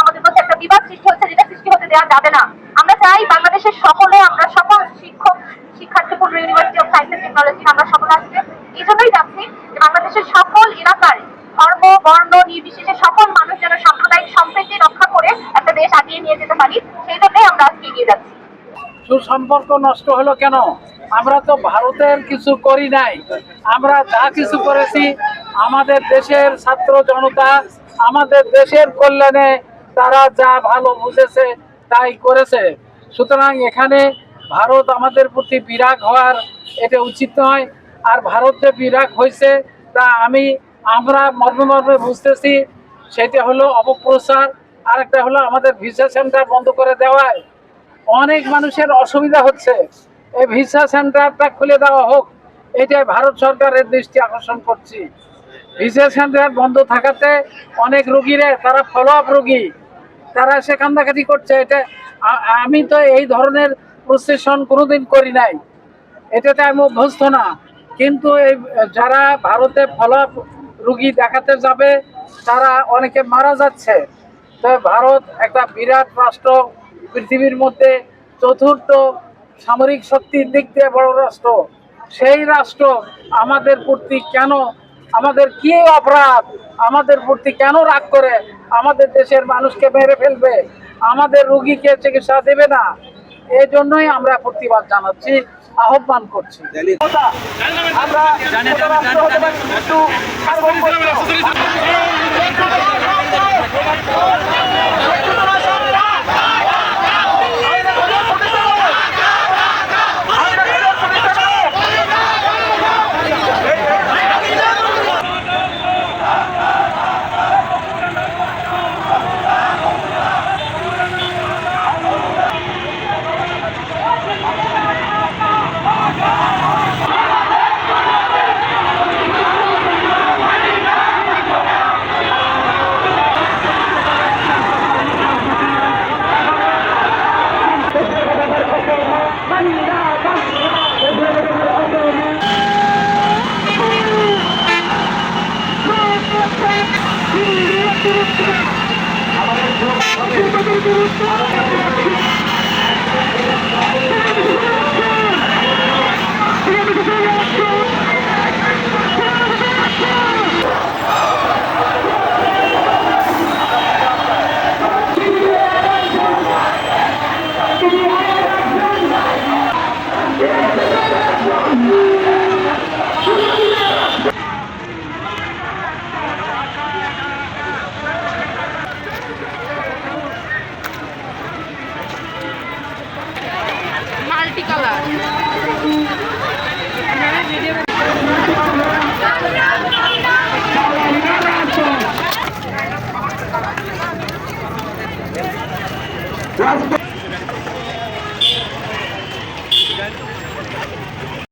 আমাদের মধ্যে একটা বিবাদ সৃষ্টি হচ্ছে, যেটা সৃষ্টি হতে দেওয়া যাবে না। আমরা চাই বাংলাদেশের সকলে, আমরা সকল শিক্ষক, শিক্ষার্থী, পূর্ণ university of science and technology আমরা সকলে এই জন্যই যাচ্ছি বাংলাদেশের সকল এলাকার ধর্ম, বর্ণ, নির্বিশেষে সকল মানুষ যেন সাম্প্রদায়িক সম্প্রীতি রক্ষা করে একটা দেশ আগিয়ে নিয়ে যেতে পারি, সেই জন্যই আমরা আজকে এগিয়ে যাচ্ছি। সুসম্পর্ক নষ্ট হলো কেন? আমরা তো ভারতের কিছু করি নাই। আমরা যা কিছু করেছি, আমাদের দেশের ছাত্র জনতা, আমাদের দেশের কল্যাণে তারা যা ভালো বুঝেছে, তাই করেছে। সুতরাং এখানে ভারত আমাদের প্রতি বিরাগ হওয়ার এটা উচিত নয়। আর ভারত যে বিরাগ হয়েছে, তা আমি আমরা মর্মে মর্মে বুঝতেছি, সেটা হলো অপপ্রচার আর একটা হলো আমাদের ভিসা সেন্টার বন্ধ করে দেওয়ায়। অনেক মানুষের অসুবিধা হচ্ছে। এই ভিসা সেন্টারটা খুলে দেওয়া হোক, এটাই ভারত সরকারের দৃষ্টি আকর্ষণ করছি। ভিসা সেন্টার বন্ধ থাকাতে অনেক রুগীরা, তারা ফলো আপ রুগী, তারা সে কান্দাকাটি করছে। এটা আমি তো এই ধরনের প্রসেশন কোনোদিন করি নাই। এটাতে আমি অভ্যস্ত না। কিন্তু এই, যারা ভারতে ফলো আপ রুগী দেখাতে যাবে, তারা অনেকে মারা যাচ্ছে। তবে ভারত একটা বিরাট রাষ্ট্র, পৃথিবীর মধ্যে চতুর্থ সামরিক শক্তির দিক দিয়ে বড় রাষ্ট্র। সেই রাষ্ট্র আমাদের প্রতি কেন, আমাদের কি অপরাধ, আমাদের প্রতি কেন রাগ করে, আমাদের দেশের মানুষকে মেরে ফেলবে, আমাদের রুগীকে চিকিৎসা দেবে না এই জন্যই আমরা প্রতিবাদ জানাচ্ছি। আহ্বান করছি আমরা কিন্তু সার্বভৌমত্ব। মাল্টি কালার রাজপথ